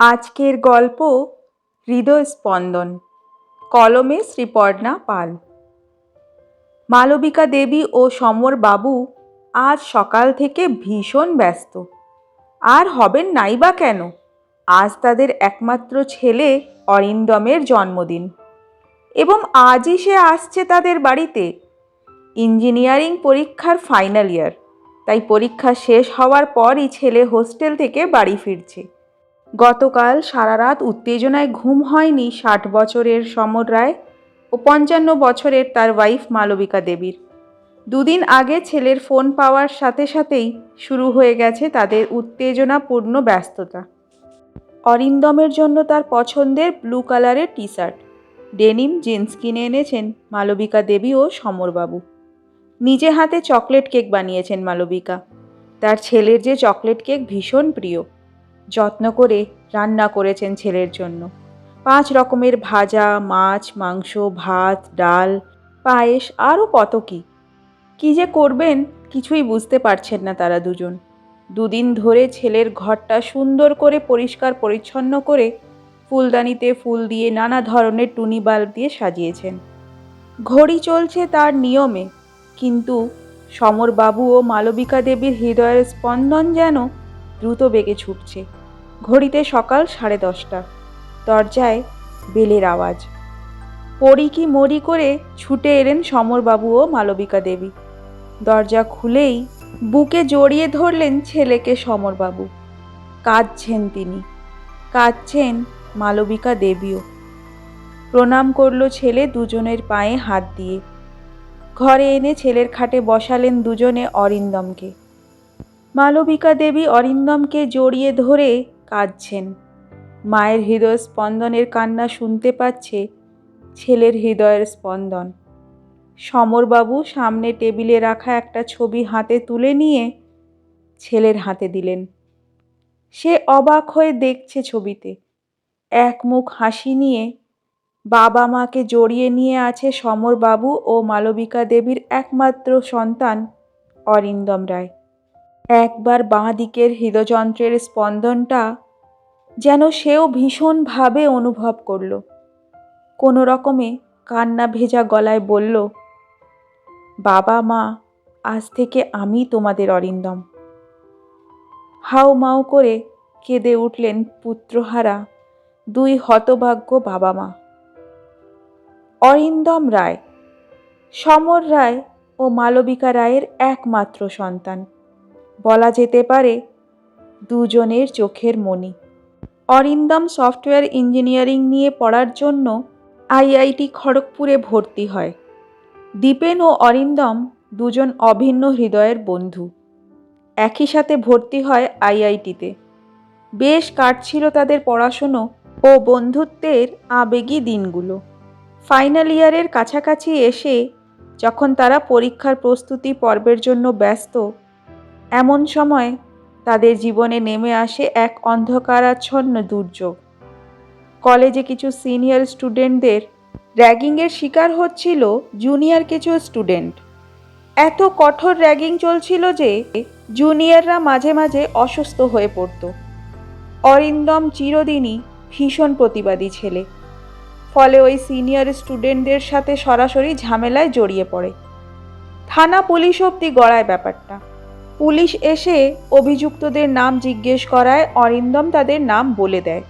আজকের গল্প হৃদয়স্পন্দন, কলমে শ্রীপর্ণা পাল। মালবিকা দেবী ও সমর বাবু আজ সকাল থেকে ভীষণ ব্যস্ত। আর হবেন নাই বা কেন? আজ তাদের একমাত্র ছেলে অরিন্দমের জন্মদিন। এবং আজই সে আসছে তাদের বাড়িতে। ইঞ্জিনিয়ারিং পরীক্ষার ফাইনাল ইয়ার। তাই পরীক্ষা শেষ হওয়ার পরই ছেলে হোস্টেল থেকে বাড়ি ফিরছে। গতকাল সারা রাত উত্তেজনায় ঘুম হয়নি ষাট বছরের সমর রায় ও পঞ্চান্ন বছরের তার ওয়াইফ মালবিকা দেবীর। দুদিন আগে ছেলের ফোন পাওয়ার সাথে সাথেই শুরু হয়ে গেছে তাদের উত্তেজনাপূর্ণ ব্যস্ততা। অরিন্দমের জন্য তার পছন্দের ব্লু কালারের টি শার্ট ডেনিম, জিন্স কিনে এনেছেন মালবিকা দেবী ও সমরবাবু। নিজে হাতে চকলেট কেক বানিয়েছেন মালবিকা। তার ছেলের যে চকলেট কেক ভীষণ প্রিয়। যত্ন করে রান্না করেছেন ছেলের জন্য। পাঁচ রকমের ভাজা, মাছ, মাংস, ভাত, ডাল, পায়েস, আরও কত কী। কী যে করবেন কিছুই বুঝতে পারছেন না তারা দুজন। দুদিন ধরে ছেলের ঘরটা সুন্দর করে পরিষ্কার পরিচ্ছন্ন করে ফুলদানিতে ফুল দিয়ে নানা ধরনের টুনি বাল্ব দিয়ে সাজিয়েছেন। ঘড়ি চলছে তার নিয়মে, কিন্তু সমরবাবু ও মালবিকা দেবীর হৃদয়ের স্পন্দন যেন দ্রুত বেগে ছুটছে। ঘড়িতে সকাল সাড়ে দশটা। দরজায় বেলের আওয়াজ। পড়ি কি মরি করে ছুটে এলেন সমরবাবু ও মালবিকা দেবী। দরজা খুলেই বুকে জড়িয়ে ধরলেন ছেলেকে সমরবাবু। কাঁদছেন তিনি। কাঁদছেন মালবিকা দেবীও। প্রণাম করল ছেলে দুজনের পায়ে হাত দিয়ে। ঘরে এনে ছেলের খাটে বসালেন দুজনে অরিন্দমকে। মালবিকা দেবী অরিন্দমকে জড়িয়ে ধরে কাঁদছেন। মায়ের হৃদয় স্পন্দনের কান্না শুনতে পাচ্ছে ছেলের হৃদয়ের স্পন্দন। সমরবাবু সামনে টেবিলে রাখা একটা ছবি হাতে তুলে নিয়ে ছেলের হাতে দিলেন। সে অবাক হয়ে দেখছে ছবিতে। এক মুখ হাসি নিয়ে বাবা মাকে জড়িয়ে নিয়ে আছে সমরবাবু ও মালবিকা দেবীর একমাত্র সন্তান অরিন্দম রায়। একবার বাঁ দিকের হৃদযন্ত্রের স্পন্দনটা যেন সেও ভীষণভাবে অনুভব করল। কোনো রকমে কান্না ভেজা গলায় বলল, বাবা মা, আজ থেকে আমি তোমাদের অরিন্দম। হাউ মাউ করে কেঁদে উঠলেন পুত্রহারা, দুই হতভাগ্য বাবা মা। অরিন্দম রায়, সমর রায় ও মালবিকা রায়ের একমাত্র সন্তান। বলা যেতে পারে দুজনের চোখের মণি অরিন্দম সফটওয়্যার ইঞ্জিনিয়ারিং নিয়ে পড়ার জন্য আইআইটি খড়গপুরে ভর্তি হয়। দীপেন ও অরিন্দম দুজন অভিন্ন হৃদয়ের বন্ধু। একই সাথে ভর্তি হয় আইআইটিতে। বেশ কাটছিল তাদের পড়াশুনো ও বন্ধুত্বের আবেগী দিনগুলো। ফাইনাল ইয়ারের কাছাকাছি এসে যখন তারা পরীক্ষার প্রস্তুতি পর্বের জন্য ব্যস্ত এমন সময় তাদের জীবনে নেমে আসে এক অন্ধকারাচ্ছন্ন দুর্যোগ। কলেজে কিছু সিনিয়র স্টুডেন্টদের র্যাগিংয়ের শিকার হচ্ছিল জুনিয়র কিছু স্টুডেন্ট। এত কঠোর র্যাগিং চলছিল যে জুনিয়ররা মাঝে মাঝে অসুস্থ হয়ে পড়ত। অরিন্দম চিরদিনই ভীষণ প্রতিবাদী ছেলে। ফলে ওই সিনিয়র স্টুডেন্টদের সাথে সরাসরি ঝামেলায় জড়িয়ে পড়ে। থানা পুলিশ অবধি গড়ায় ব্যাপারটা। পুলিশ এসে অভিযুক্তদের নাম জিজ্ঞেস করায়, অরিন্দম তাদের নাম বলে দেয়।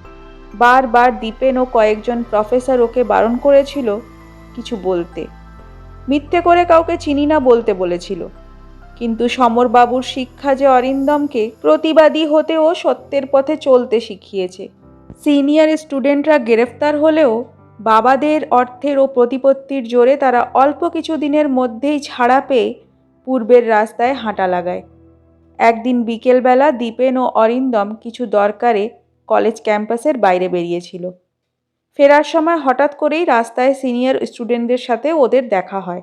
বারবার দীপেন ও কয়েকজন প্রফেসর ওকে বারণ করেছিল কিছু বলতে। মিথ্যে করে কাউকে চিনি না বলতে বলেছিল। কিন্তু সমরবাবুর শিক্ষা যে অরিন্দমকে প্রতিবাদী হতে ও সত্যের পথে চলতে শিখিয়েছে। সিনিয়র স্টুডেন্টরা গ্রেফতার হলেও বাবাদের অর্থের ও প্রতিপত্তির জোরে তারা অল্প কিছু দিনের মধ্যেই ছাড়া পেয়ে পূর্বের রাস্তায় হাঁটা লাগায়। একদিন বিকেলবেলা দীপেন ও অরিন্দম কিছু দরকারে কলেজ ক্যাম্পাসের বাইরে বেরিয়েছিল। ফেরার সময় হঠাৎ করেই রাস্তায় সিনিয়র স্টুডেন্টদের সাথে ওদের দেখা হয়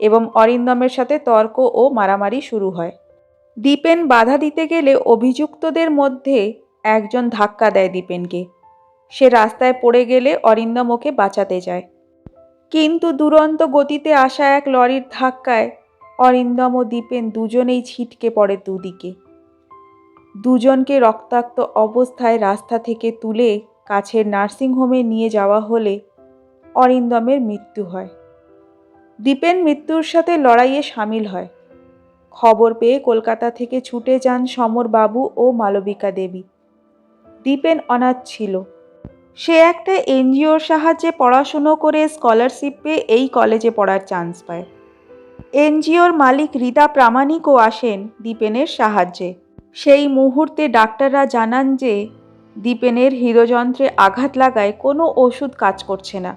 এবং অরিন্দমের সাথে তর্ক ও মারামারি শুরু হয়। দীপেন বাধা দিতে গেলে অভিযুক্তদের মধ্যে একজন ধাক্কা দেয় দীপেনকে। সে রাস্তায় পড়ে গেলে অরিন্দম ওকে বাঁচাতে যায়। কিন্তু দুরন্ত গতিতে আসা এক লরির ধাক্কায় অরিন্দম ও দীপেন দুজনেই ছিটকে পড়ে দুদিকে। দুজনকে রক্তাক্ত অবস্থায় রাস্তা থেকে তুলে কাছের নার্সিংহোমে নিয়ে যাওয়া হলে অরিন্দমের মৃত্যু হয়। দীপেন মৃত্যুর সাথে লড়াইয়ে সামিল হয়। খবর পেয়ে কলকাতা থেকে ছুটে যান সমরবাবু ও মালবিকা দেবী। দীপেন অনাথ ছিল। সে একটা এনজিওর সাহায্যে পড়াশুনো করে স্কলারশিপ পেয়ে এই কলেজে পড়ার চান্স পায়। এনজিওর মালিক রীতা প্রামাণিকও আসেন দীপেনের সাহায্যে। সেই মুহূর্তে ডাক্তাররা জানান যে, দীপেনের হৃদযন্ত্রে আঘাত লাগায় কোনো ওষুধ কাজ করছে না।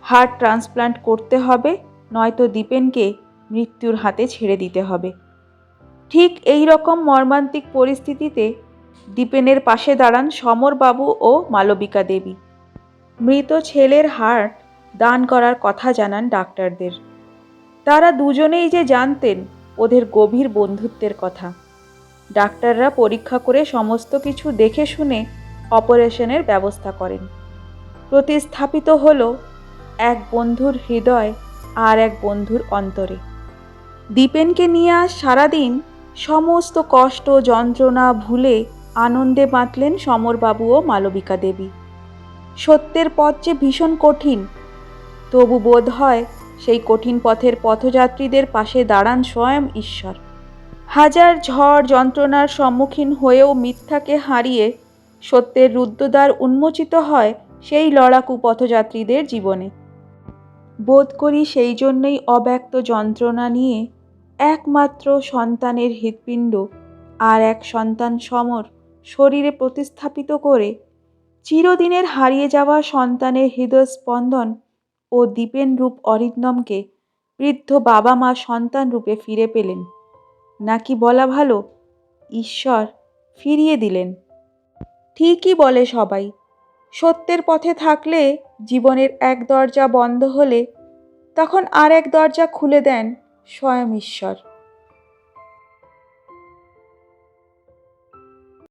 হার্ট ট্রান্সপ্লান্ট করতে হবে, নয়তো দীপেনকে মৃত্যুর হাতে ছেড়ে দিতে হবে। ঠিক এই রকম মর্মান্তিক পরিস্থিতিতে দীপেনের পাশে দাঁড়ান সমরবাবু ও মালবিকা দেবী। মৃত ছেলের হার্ট দান করার কথা জানান ডাক্তারদের। তারা দুজনেই যে জানতেন ওদের গভীর বন্ধুত্বের কথা। ডাক্তাররা পরীক্ষা করে সমস্ত কিছু দেখে শুনে অপারেশনের ব্যবস্থা করেন। প্রতিস্থাপিত হল এক বন্ধুর হৃদয় আর এক বন্ধুর অন্তরে। দীপেনকে নিয়ে আজ সারাদিন সমস্ত কষ্ট, যন্ত্রণা ভুলে আনন্দে বাঁধলেন সমরবাবু ও মালবিকা দেবী। সত্যের পথ যে ভীষণ কঠিন, তবু বোধ হয় সেই কঠিন পথের পথযাত্রীদের পাশে দাঁড়ান স্বয়ং ঈশ্বর। হাজার ঝড় যন্ত্রণার সম্মুখীন হয়েও মিথ্যাকে হারিয়ে সত্যের রুদ্রদ্বার উন্মোচিত হয় সেই লড়াকু পথযাত্রীদের জীবনে। বোধ করি সেই জন্যই অব্যক্ত যন্ত্রণা নিয়ে একমাত্র সন্তানের হৃৎপিণ্ড আর এক সন্তান সমর শরীরে প্রতিস্থাপিত করে চিরদিনের হারিয়ে যাওয়া সন্তানের হৃদস্পন্দন ও দীপেন রূপ অরিন্দমকে বৃদ্ধ বাবা মা সন্তান রূপে ফিরে পেলেন। নাকি বলা ভালো? ঈশ্বর ফিরিয়ে দিলেন। ঠিকই বলে সবাই। সত্যের পথে থাকলে জীবনের এক দরজা বন্ধ হলে তখন আর এক দরজা খুলে দেন স্বয়ং ঈশ্বর।